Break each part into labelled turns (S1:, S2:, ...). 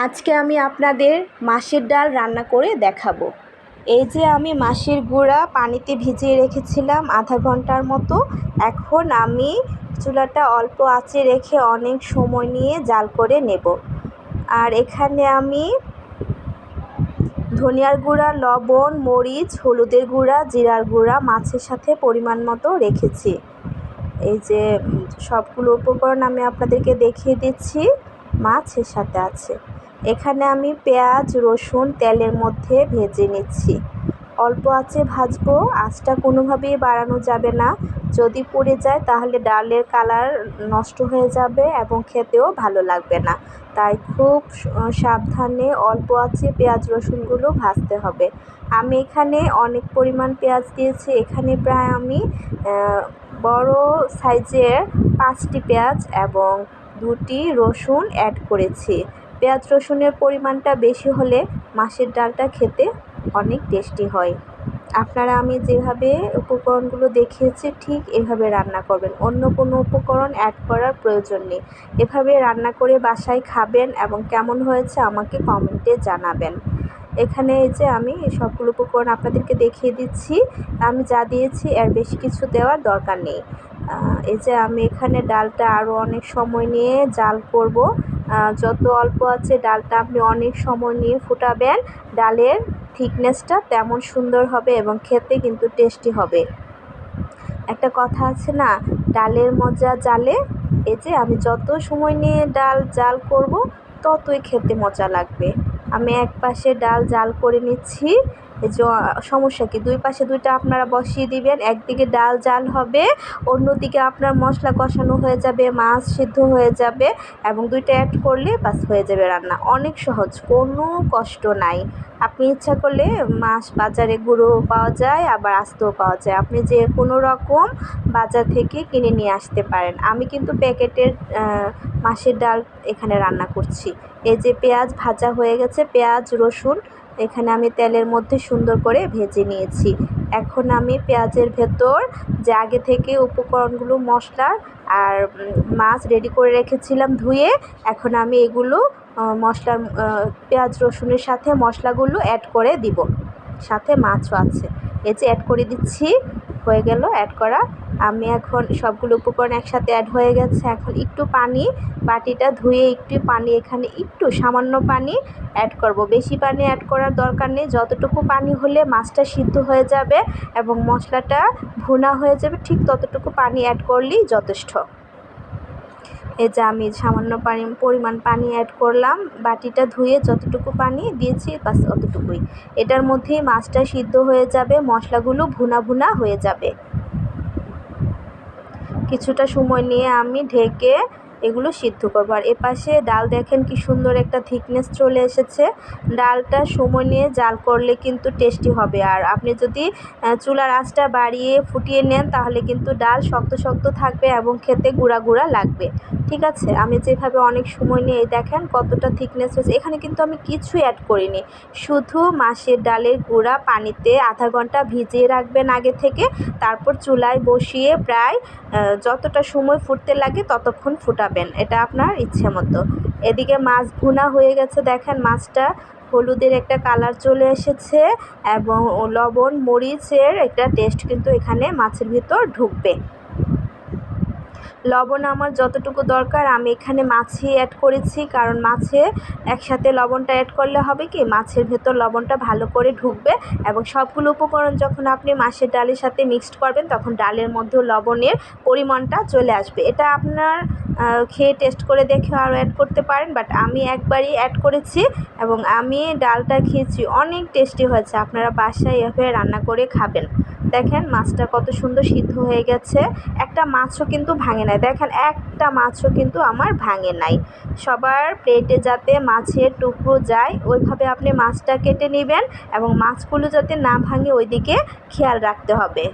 S1: আজকে আমি আপনাদের মাসের ডাল রান্না করে দেখাবো। এই যে আমি মাসের গুঁড়া পানিতে ভিজিয়ে রেখেছিলাম আধা ঘণ্টার মতো। এখন আমি চুলাটা অল্প আঁচে রেখে অনেক সময় নিয়ে জাল করে নেব। আর এখানে আমি ধনিয়ার গুঁড়া, লবণ, মরিচ, হলুদের গুঁড়া, জিরার গুঁড়া মাছের সাথে পরিমাণ মতো রেখেছি। এই যে সবগুলো উপকরণ আমি আপনাদেরকে দেখিয়ে দিচ্ছি, মাছের সাথে আছে। এখানে আমি পেঁয়াজ, রসুন, তেলের মধ্যে ভেজে নিচ্ছি। অল্প আঁচে ভাজবো। আঁচটা কোনোভাবেই বাড়ানো যাবে না। যদি পুড়ে যায়, তাহলে ডালের কালার নষ্ট হয়ে যাবে এবং খেতেও ভালো লাগবে না। তাই খুব সাবধানে অল্প আঁচে পেঁয়াজ, রসুনগুলো ভাজতে হবে। আমি এখানে অনেক পরিমাণ পেঁয়াজ দিয়েছি। এখানে প্রায় আমি বড় সাইজের পাঁচটি পেঁয়াজ এবং দুটি রসুন অ্যাড করেছি। পেঁয়াজ রসুনের পরিমাণটা বেশি হলে মাছের ডালটা খেতে অনেক টেস্টি হয়। আপনারা আমি যেভাবে উপকরণগুলো দেখিয়েছি, ঠিক এভাবে রান্না করবেন। অন্য কোনো উপকরণ অ্যাড করার প্রয়োজন নেই। এভাবে রান্না করে বাসায় খাবেন এবং কেমন হয়েছে আমাকে কমেন্টে জানাবেন। এখানে এই যে আমি সবগুলো উপকরণ আপনাদেরকে দেখিয়ে দিচ্ছি। আমি যা দিয়েছি, এর বেশি কিছু দেওয়ার দরকার নেই। এই যে আমি এখানে ডালটা আরও অনেক সময় নিয়ে জাল করব। যত অল্প আছে ডালটা আপনি অনেক সময় নিয়ে ফুটাবেন, ডালের থিকনেসটা তেমন সুন্দর হবে এবং খেতে কিন্তু টেস্টি হবে। একটা কথা আছে না, ডালের মজা জালে, এই যে আমি যত সময় নিয়ে ডাল জাল করব, ততই খেতে মজা লাগবে। আমি এক পাশে ডাল জাল করে নিচ্ছি সমস্যা কি? দুই পাশে দুইটা আপনারা বসিয়ে দিবেন, একদিকে ডাল জাল হবে, অন্যদিকে আপনার মশলা কষানো হয়ে যাবে, মাছ সিদ্ধ হয়ে যাবে এবং দুইটা অ্যাড করলে বাস হয়ে যাবে রান্না। অনেক সহজ, কোনো কষ্ট নাই। আপনি ইচ্ছা করলে মাছ বাজারে গুঁড়ো পাওয়া যায়, আবার আস্তেও পাওয়া যায়। আপনি যে কোনো রকম বাজার থেকে কিনে নিয়ে আসতে পারেন। আমি কিন্তু প্যাকেটের মাছের ডাল এখানে রান্না করছি। এই যে পেঁয়াজ ভাজা হয়ে গেছে, পেঁয়াজ, রসুন এখানে আমি তেলের মধ্যে সুন্দর করে ভেজে নিয়েছি। এখন আমি পেঁয়াজের ভেতর যে আগে থেকে উপকরণগুলো মশলার আর মাছ রেডি করে রেখেছিলাম ধুয়ে, এখন আমি এগুলো মশলার পেঁয়াজ রসুনের সাথে মশলাগুলো অ্যাড করে দিব। সাথে মাছও আছে। এই যে অ্যাড করে দিচ্ছি। হয়ে গেল অ্যাড করা। আমি এখন সবগুলো উপকরণ একসাথে অ্যাড হয়ে গেছে। এখন একটু পানি, বাটিটা ধুয়ে একটু পানি, এখানে একটু সামান্য পানি অ্যাড করব। বেশি পানি অ্যাড করার দরকার নেই। যতটুকু পানি হলে মাছটা সিদ্ধ হয়ে যাবে এবং মশলাটা ভুনা হয়ে যাবে, ঠিক ততটুকু পানি অ্যাড করলেই যথেষ্ট। এই যে আমি সামান্য পানি পরিমাণ পানি অ্যাড করলাম। বাটিটা ধুয়ে যতটুকু পানি দিয়েছি, বাস অতটুকুই। এটার মধ্যেই মাছটা সিদ্ধ হয়ে যাবে, মশলাগুলো ভুনা ভুনা হয়ে যাবে। কিছুটা সময় নিয়ে আমি ঢেকে এগুলো সিদ্ধ করব। আর এপাশে ডাল দেখেন কি সুন্দর একটা থিকনেস চলে এসেছে। ডালটা সময় নিয়ে জাল করলে কিন্তু টেস্টি হবে। আর আপনি যদি চুলার আঁচটা বাড়িয়ে ফুটিয়ে নেন, তাহলে কিন্তু ডাল শক্ত শক্ত থাকবে এবং খেতে গুঁড়া গুঁড়া লাগবে। ঠিক আছে? আমি যেভাবে অনেক সময় নিয়ে দেখেন কতটা থিকনেস হয়েছে এখানে কিন্তু আমি কিছু অ্যাড করিনি। শুধু মাসের ডালের গুঁড়া পানিতে আধা ঘণ্টা ভিজিয়ে রাখবেন আগে থেকে। তারপর চুলায় বসিয়ে প্রায় যতটা সময় ফুটতে লাগে ততক্ষণ ফুটাবেন। এটা আপনার ইচ্ছে মতো। এদিকে মাছ ভুনা হয়ে গেছে। দেখেন মাছটা হলুদের একটা কালার চলে এসেছে এবং লবণ, মরিচের একটা টেস্ট কিন্তু এখানে মাছের ভিতর ঢুকবে। লবণ আমার যতটুকু দরকার, আমি এখানে মাছই অ্যাড করেছি। কারণ মাছে একসাথে লবণটা অ্যাড করলে হবে কি? মাছের ভেতর লবণটা ভালো করে ঢুকবে এবং সবগুলো উপকরণ যখন আপনি মাছের ডালের সাথে মিক্সড করবেন, তখন ডালের মধ্যেও লবণের পরিমাণটা চলে আসবে। এটা আপনার খেয়ে টেস্ট করে দেখে আরও অ্যাড করতে পারেন বাট আমি একবারই অ্যাড করেছি এবং আমি ডালটা খেয়েছি। অনেক টেস্টি হয়েছে। আপনারা বাসায় এভাবে রান্না করে খাবেন। দেখেন মাছটা কত সুন্দর সিদ্ধ হয়ে গেছে। একটা মাছও কিন্তু ভাঙে নাই। দেখেন, একটা মাছও কিন্তু আমার ভাঙে নাই। সবার প্লেটে যাতে মাছের টুকরো যায়, ওইভাবে আপনি মাছটা কেটে নেবেন এবং মাছগুলো যাতে না ভাঙে, ওইদিকে খেয়াল রাখতে হবে।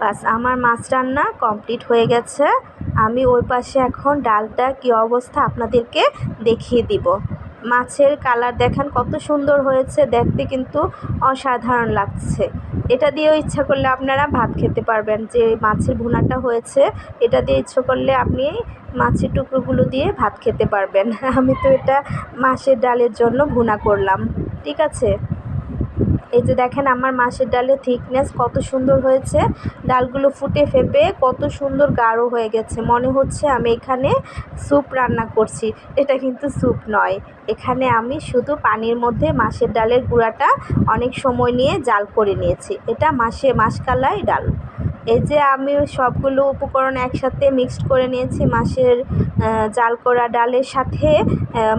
S1: বাস, আমার মাছ রান্না কমপ্লিট হয়ে গেছে। আমি ওই পাশে এখন ডালটা কী অবস্থা আপনাদেরকে দেখিয়ে দিব। মাছের কালার দেখেন, কত সুন্দর হয়েছে, দেখতে কিন্তু অসাধারণ লাগছে। এটা দিয়েও ইচ্ছা করলে আপনারা ভাত খেতে পারবেন। যে মাছের ভুনাটা হয়েছে, এটা দিয়ে ইচ্ছা করলে আপনি মাছের টুকরোগুলো দিয়ে ভাত খেতে পারবেন। আমি তো এটা মাছের ডালের জন্য ভুনা করলাম। ঠিক আছে? এই যে দেখেন আমার মাছের ডালের থিকনেস কত সুন্দর হয়েছে। ডালগুলো ফুটে ফেপে কত সুন্দর গাঢ় হয়ে গেছে। মনে হচ্ছে আমি এখানে স্যুপ রান্না করছি। এটা কিন্তু স্যুপ নয়। এখানে আমি শুধু পানির মধ্যে মাছের ডালের গুঁড়াটা অনেক সময় নিয়ে জাল করে নিয়েছি। এটা মাসে মাসকালাই ডাল। এই যে আমি সবগুলো উপকরণ একসাথে মিক্সড করে নিয়েছি, মাছের জাল করা ডালের সাথে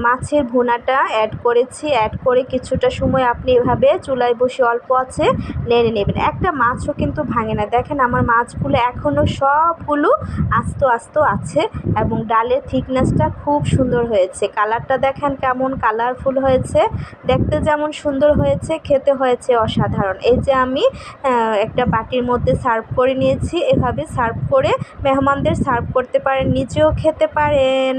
S1: মাছের ভুনাটা অ্যাড করেছি। অ্যাড করে কিছুটা সময় আপনি এভাবে চুলায় বসে অল্প আছে নেড়ে নেবেন। একটা মাছও কিন্তু ভাঙে না। দেখেন আমার মাছগুলো এখনও সবগুলো আস্ত আস্ত আছে এবং ডালের থিকনেসটা খুব সুন্দর হয়েছে। কালারটা দেখেন কেমন কালারফুল হয়েছে। দেখতে যেমন সুন্দর হয়েছে, খেতে হয়েছে অসাধারণ। এই যে আমি একটা বাটির মধ্যে সার্ভ করে নিয়েছি এভাবে সার্ভ করে মেহমানদের সার্ভ করতে পারেন নিজেও খেতে পারেন।